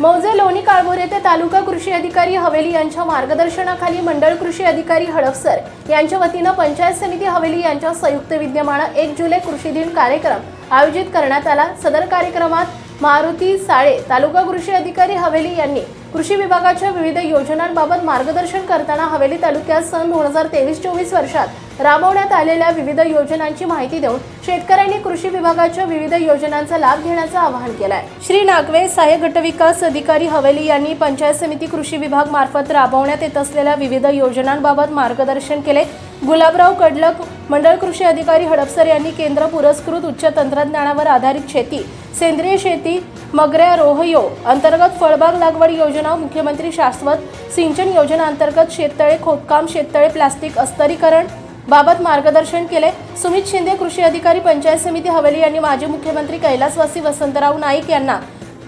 मौजे लोणी काळभोर येथे तालुका कृषी अधिकारी हवेली यांच्या मार्गदर्शनाखाली मंडळ कृषी अधिकारी हडपसर यांच्या वतीनं पंचायत समिती हवेली यांच्या संयुक्त विद्यमानं एक जुलै कृषी दिन कार्यक्रम आयोजित करण्यात आला. सदर कार्यक्रमात मारुती साळे तालुका कृषी अधिकारी हवेली यांनी कृषी विभागाच्या विविध योजनांबाबत मार्गदर्शन करताना हवेली तालुक्यात सन दोन हजार तेवीस चोवीस वर्षात राबवण्यात आलेल्या विविध योजनांची माहिती देऊन शेतकऱ्यांनी कृषी विभागाच्या विविध योजनांचा लाभ घेण्याचं आवाहन केलंय. श्री नागवे सहाय्यक गटविकास अधिकारी हवेली यांनी पंचायत समिती कृषी विभाग मार्फत राबवण्यात येत असलेल्या विविध योजनांबाबत मार्गदर्शन केले. गुलाबराव कडलक मंडळ कृषी अधिकारी हडपसर यांनी केंद्र पुरस्कृत उच्च तंत्रज्ञानावर आधारित शेती सेंद्रिय शेती मगऱ्या रोहयो अंतर्गत फळबाग लागवड योजना मुख्यमंत्री शाश्वत सिंचन योजना अंतर्गत शेततळे खोदकाम शेततळे प्लास्टिक अस्तरीकरण बाबत मार्गदर्शन केले. सुमित शिंदे कृषी अधिकारी पंचायत समिती हवेली यांनी माजी मुख्यमंत्री कैलासवासी वसंतराव नाईक यांना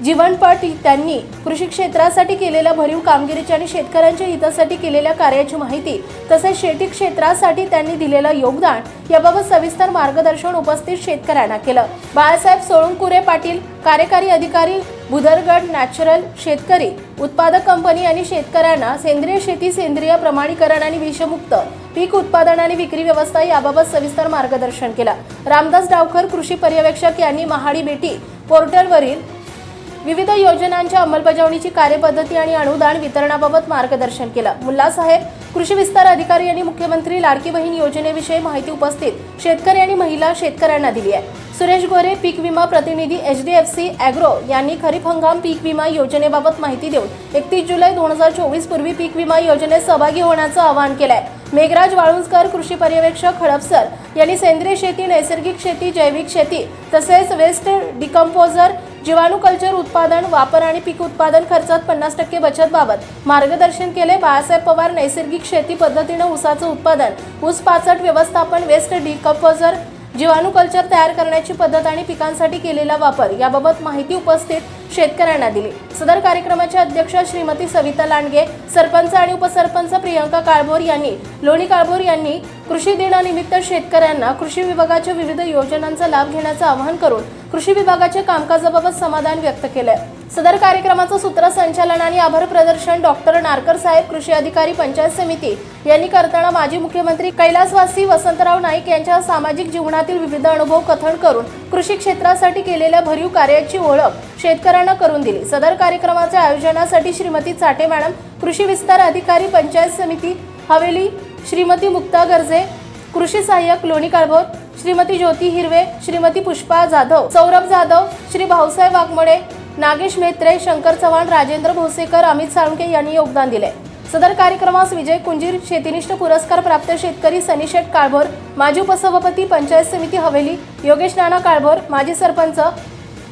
जीवनपट त्यांनी कृषी क्षेत्रासाठी केलेल्या भरीव कामगिरीची आणि शेतकऱ्यांच्या हितासाठी केलेल्या कार्याची माहिती तसेच शेती क्षेत्रासाठी त्यांनी दिलेलं योगदान याबाबत सविस्तर मार्गदर्शन उपस्थित शेतकऱ्यांना केलं. बाळासाहेब सोळंकुरे पाटील कार्यकारी अधिकारी भुदरगड नॅचरल शेतकरी उत्पादक कंपनी आणि शेतकऱ्यांना सेंद्रिय शेती सेंद्रिय प्रमाणीकरण आणि विषमुक्त पीक उत्पादन आणि विक्री व्यवस्था याबाबत सविस्तर मार्गदर्शन केलं. रामदास डावकर कृषी पर्यवेक्षक यांनी महाडी बेटी पोर्टलवरील विविध योजनांच्या अंमलबजावणीची कार्यपद्धती आणि अनुदान वितरणाबाबत मार्गदर्शन केलं. मुल्लासाहेब कृषी विस्तार अधिकारी यांनी मुख्यमंत्री लाडकी बहीण योजनेविषयी माहिती उपस्थित शेतकरी आणि महिला शेतकऱ्यांना दिली आहे. सुरेश गोरे पीक विमा प्रतिनिधी H D F C agro यांनी खरीप हंगाम पीक विमा योजनेबाबत माहिती देऊन एकतीस जुलै दोन हजार चोवीस पूर्वी पीक विमा योजनेत सहभागी होण्याचं आवाहन केलं आहे मेघराज वाळुंजकर कृषी पर्यवेक्षक हडपसर यांनी सेंद्रिय शेती नैसर्गिक शेती जैविक शेती तसेच वेस्ट डिकम्पोजर जीवाणू कल्चर उत्पादन वापर आणि पीक उत्पादन खर्चात पन्नास टक्के बचत बाबत मार्गदर्शन केले बाळासाहेब पवार नैसर्गिक शेती पद्धतीनं ऊसाचं उत्पादन ऊस पाचट व्यवस्थापन वेस्ट डिकम्पोजर जीवाणू कल्चर तयार करण्याची पद्धत आणि पिकांसाठी केलेला वापर याबाबत माहिती उपस्थित शेतकऱ्यांना दिली. सदर कार्यक्रमाच्या अध्यक्ष श्रीमती सविता लांडगे सरपंच आणि उपसरपंच प्रियंका काळभोर यांनी लोणी काळभोर यांनी कृषी दिनानिमित्त शेतकऱ्यांना कृषी विभागाच्या विविध योजनांचा लाभ घेण्याचं आवाहन करून कृषी विभागाच्या कामकाजाबाबत समाधान व्यक्त केलंय. सदर कार्यक्रमाचं सूत्रसंचालन आणि आभार प्रदर्शन डॉक्टर नारकर साहेब कृषी अधिकारी पंचायत समिती यांनी करताना माजी मुख्यमंत्री कैलासवासी वसंतराव नाईक यांच्या सामाजिक जीवनातील विविध अनुभव कथन करून कृषी क्षेत्रासाठी केलेल्या भरीव कार्याची ओळख शेतकऱ्यांना करून दिली. सदर कार्यक्रमाच्या आयोजनासाठी श्रीमती चाटे मॅडम कृषी विस्तार अधिकारी पंचायत समिती हवेली श्रीमती मुक्ता गर्जे कृषी सहाय्यक लोणी काळभोत श्रीमती ज्योती हिरवे श्रीमती पुष्पा जाधव सौरभ जाधव श्री भाऊसाहेब वाघमोडे नागेश मेत्रे शंकर चव्हाण राजेंद्र भोसेकर अमित साळुंके यांनी योगदान दिले. सदर कार्यक्रमास विजय कुंजीर शेतीनिष्ठ पुरस्कार प्राप्त शेतकरी सनीशेठ काळभोर माजी उपसभापती पंचायत समिती हवेली योगेश नाना काळभोर माजी सरपंच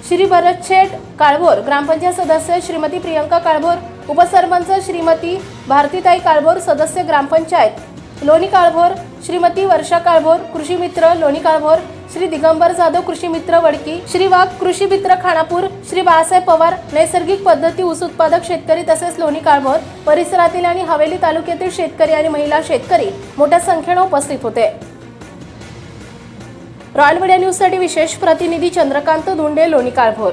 श्री भरतशेठ काळभोर ग्रामपंचायत सदस्य श्रीमती प्रियंका काळभोर उपसरपंच श्रीमती भारतीताई काळभोर सदस्य ग्रामपंचायत लोणी काळभोर श्रीमती वर्षा काळभोर कृषी मित्र लोणी काळभोर श्री दिगंबर जाधव कृषी मित्र वडकी श्री वाघ कृषी मित्र खानापूर श्री बाळासाहेब पवार नैसर्गिक पद्धती ऊस उत्पादक शेतकरी तसेच लोणी काळभोर परिसरातील आणि हवेली तालुक्यातील शेतकरी आणि महिला शेतकरी मोठ्या संख्येनं उपस्थित होते. रॉयल मीडिया न्यूजसाठी विशेष प्रतिनिधी चंद्रकांत धुंडे लोणी काळभोर.